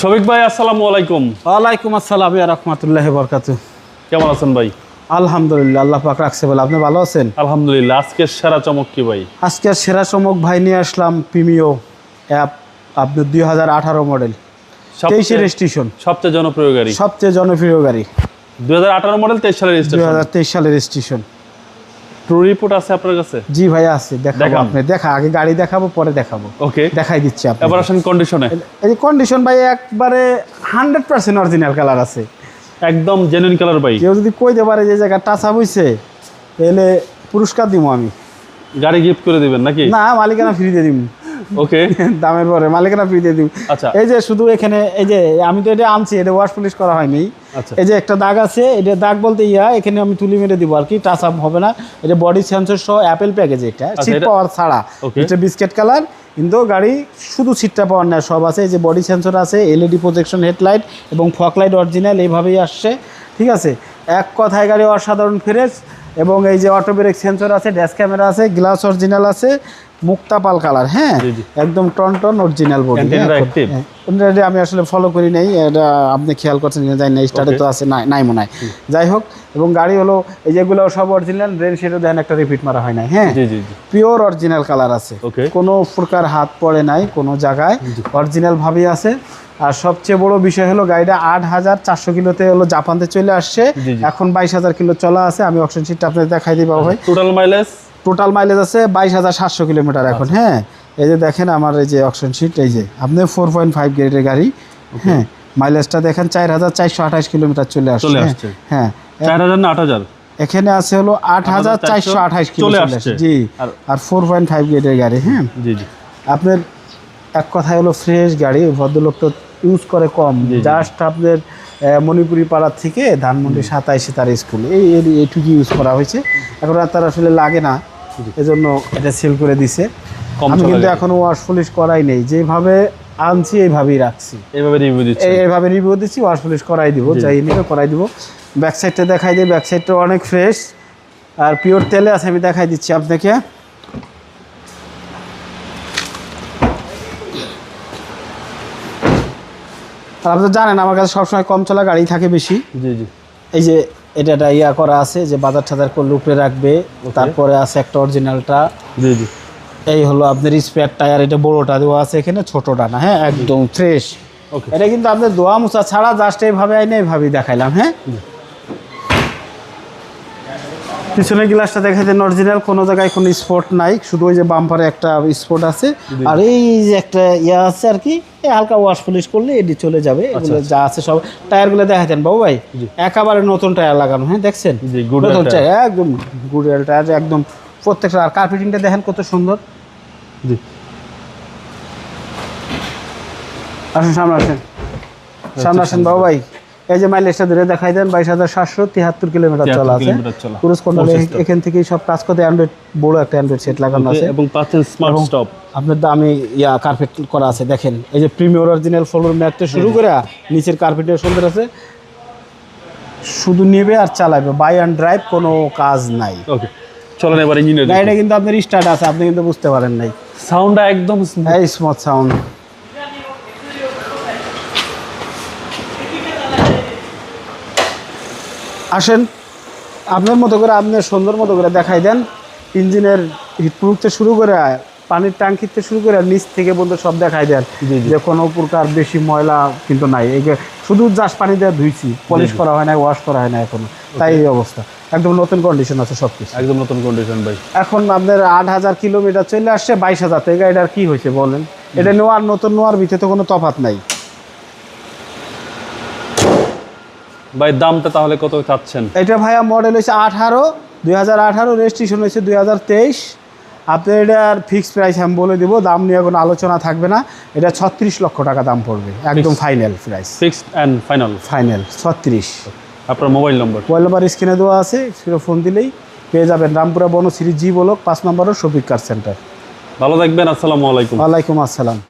শফিক ভাই আসসালামু আলাইকুম। ওয়ালাইকুম আসসালাম রহমতুল্লাহ বরকাতু। কেমন আছেন ভাই? আলহামদুলিল্লাহ আল্লাহ পাক রাখছে বলে। আপনি ভালো আছেন? আলহামদুলিল্লাহ আজকের সেরা চমক কি ভাই? আজকে সেরা চমক ভাই নিয়ে আসলাম প্রিমিও অ্যাপ আপনি দুই হাজার আঠারো মডেল তেইশে সবচেয়ে রেজিস্ট্রেশন সবচেয়ে জনপ্রিয় গাড়ি। সবচেয়ে জনপ্রিয় গাড়ি। দুই হাজার আঠারো মডেল তেইশ সালের দুই হাজার তেইশ সালের রেজিস্ট্রেশন ট্রু রিপোর্ট আছে আপনার কাছে? জি ভাই আছে। দেখাবো আপনি দেখা আগে গাড়ি দেখাবো পরে দেখাবো। ওকে দেখাই দিচ্ছি আপনি এবার আসেন কন্ডিশনে এই কন্ডিশন ভাই একবারে হান্ড্রেড পার্সেন্ট অরিজিনাল কালার আছে। একদম জেনুইন কালার ভাই। কেউ যদি কইতে পারে যে জায়গা টাচা হইছে তাহলে পুরস্কার দিব আমি। গাড়ি গিফট করে দিবেন নাকি? না মালিকানা ফ্রিতে দিব ওকে দামের পরে মালিকানা ফ্রিতে দিব। আচ্ছা। এই যে শুধু এখানে এই যে আমি তো এটা আনছি এটা ওয়াশ পলিশ করা হয়নি। আচ্ছা। এই যে একটা দাগ আছে এটা দাগ বলতে ইয়া এখানে আমি তুলি মেরে দিব আর কি টাচ আপ হবে না। এটা বডি সেন্সর সহ অ্যাপেল প্যাকেজ এটা সিট পাওয়ার ছাড়া. এটা বিস্কেট কালার কিন্তু গাড়ি শুধু সিটটা পাওয়ার না সব আছে। এই যে বডি সেন্সর আছে এলইডি প্রজেকশন হেডলাইট এবং ফক লাইট অরিজিনাল এইভাবেই আসছে। ঠিক আছে? এক কথায় গাড়ি অসাধারণ ফ্রেশ এবং এই যে অটো ব্রেক সেন্সর আছে ড্যাশ ক্যামেরা আছে গ্লাস অরিজিনাল আছে। মুক্তাপাল কালার হ্যাঁ। একদম টন টন অরিজিনাল বডি Antenna active? আমি আসলে ফলো করি নাই এটা আপনি খেয়াল করছেন কিনা জানি না স্টার্টে তো আছে নাই নাই। মনে হয় যাই হোক এবং গাড়ি হলো এই যেগুলো সব অরিজিনাল ব্রেন সেটা দেখেন একটা রিপিট মারা হয় নাই হ্যাঁ? পিওর অরিজিনাল কালার আছে। কোনো প্রকার হাত পড়ে নাই কোনো জায়গায় অরিজিনাল ভাবেই আছে। আর সবচেয়ে বড় বিষয় হলো গাড়িটা আট হাজার চারশো কিলোতে হলো জাপানতে চলে আসছে। এখন বাইশ হাজার কিলো চলা আছে আমি অপশন শিটটা আপনাদের দেখাই দিই বাবু ভাই। টোটাল মাইলেজ টোটাল মাইলেজ আছে বাইশ হাজার সাতশো কিলোমিটার এখন হ্যাঁ। এই যে দেখেন আমার এই যে অপশন শিট এই যে আপনি ফোর পয়েন্ট ফাইভ গ্রেডের গাড়ি হ্যাঁ। মাইলেজটা দেখেন চার হাজার চারশো আঠাশ কিলোমিটার চলে আসছে হ্যাঁ, হ্যাঁ। চার হাজার না আট হাজার? এখানে আছে হলো আট হাজার চারশো আঠাশ কিলো চলে চলে আসছে। আসছে। জি। আর- ফোর পয়েন্ট ফাইভ গ্রেডের গাড়ি হ্যাঁ। আপনার এক কথায় হলো ফ্রেশ গাড়ি ভদ্রলোক তো ইউজ করে কম। জাস্ট আপনার মণিপুরি পাড়ার থেকে ধানমন্ডি সাতাইশে তার স্কুল। এই এই- এইটুকু ইউজ করা হয়েছে। এখন আর তার আসলে লাগে না। এজন্য এটা সেল করে দিছে। আমি কিন্তু। এখনও ওয়াশ পলিশ করাই নেই। যেভাবে আনছি এইভাবেই রাখছি। এইভাবে রিভিউ দিচ্ছে এই- এইভাবে রিভিউ দিচ্ছি ওয়াশ পলিশ করাই দিব যাই নিবে করাই দিব। ব্যাক সাইডটা দেখাই দিই ব্যাক সাইডটা অনেক ফ্রেশ আর পিওর তেলে আছে আমি দেখাই দিচ্ছি আপনাকে। আর আপনি তো জানেন আমার কাছে সবসময় কম চলা গাড়ি থাকে বেশি। জি জি। এই যে এটা একটা ইয়া করা আছে যে বাজার টাজার করলে উপরে রাখবে তারপরে আছে একটা অরিজিনালটা জি জি। এই হলো আপনার স্পেয়ার টায়ার এটা বড়টা দেওয়া আছে এখানে ছোটটা না হ্যাঁ একদম ফ্রেশ এটা কিন্তু আপনার দোয়া মোছা ছাড়া জাস্ট এইভাবে আইনে এইভাবেই দেখাইলাম হ্যাঁ? পিছনের গ্লাসটা দেখা দেন অরিজিনাল কোনো জায়গায় কোনো স্পট নাই শুধু ওই যে বাম্পারে একটা স্পট আছে। আর এই যে একটা ইয়া আছে আর কি এই হালকা ওয়াশ পলিশ করলে এটি চলে যাবে এগুলো যা আছে সব। টায়ারগুলো দেখাতেন বাবু ভাই একেবারে নতুন টায়ার লাগানো হ্যাঁ দেখছেন? নতুন টায়ার। একদম গুড টায়ার একদম প্রত্যেকটা আর কার্পেটিংটা দেখেন কত সুন্দর। জি। আসেন সামনে আসেন। সামনে আসেন বাবু ভাই। এই যে মাইলেজটা ধরে দেখাই দেন বাইশ হাজার সাতশো তিয়াত্তর কিলোমিটার চলা আছে। ক্রুজ কন্ট্রোল এখান থেকেই সব কাজ করতে অ্যান্ড্রয়েড বড় একটা অ্যান্ড্রয়েড সেট লাগানো আছে। এবং পাচ্ছেন স্মার্ট স্টপ আপনার দামি ইয়া কার্পেট করা আছে দেখেন। এই যে প্রিমিয়ার অরিজিনাল ফ্লোর ম্যাট থেকে শুরু করে নিচের কার্পেটের সুন্দর আছে। শুধু নেবে আর চালাবে বাই অ্যান্ড ড্রাইভ কোনো কাজ নাই। ওকে চলেন এবার ইঞ্জিনিয়ার গাড়িটা কিন্তু আপনার স্টার্ট আছে আপনি কিন্তু বুঝতে পারেন নাই। সাউন্ডটা একদম স্মুথ সাউন্ড আসেন আপনার মতো করে আপনি সুন্দর মতো করে দেখাই দেন। ইঞ্জিনের হিটপ্রুফ থেকে শুরু করে পানির ট্যাঙ্কিতে শুরু করে নিচ থেকে বলতে সব দেখাই দেন। যে কোনো প্রকার বেশি ময়লা কিন্তু নাই। এই শুধু জাস্ট পানি দিয়ে ধুইছি পলিশ করা হয় না ওয়াশ করা হয় না এখনও। তাই এই অবস্থা। একদম নতুন কন্ডিশন আছে সব কিছু একদম নতুন কন্ডিশন ভাই। এখন আপনার আট হাজার কিলোমিটার চলে আসছে বাইশ হাজার। থেকে এটার কি হয়েছে বলেন? এটা নেওয়ার নতুন নেওয়ার ভিতরে তো কোনো তফাৎ নাই। ভাই দামটা তাহলে কত চাচ্ছেন? এটা ভাইয়া মডেল হয়েছে আঠারো দুই হাজার আঠারো রেজিস্ট্রেশন হয়েছে দুই হাজার তেইশ। আপনার এটার ফিক্সড প্রাইস আমি বলে দিব দাম নিয়ে কোনো আলোচনা থাকবে না। এটা ছত্রিশ লক্ষ টাকা দাম পড়বে একদম final price fixed and final final ছত্রিশ। আপনার মোবাইল নম্বর মোবাইল নাম্বার স্ক্রিনে দেওয়া আছে সেটা ফোন দিলেই পেয়ে যাবেন। রামপুরা বনশ্রী জি বলক পাঁচ নম্বরও শফিক কার সেন্টার ভালো থাকবেন আসসালামু আলাইকুম। ওয়ালাইকুম আসসালাম।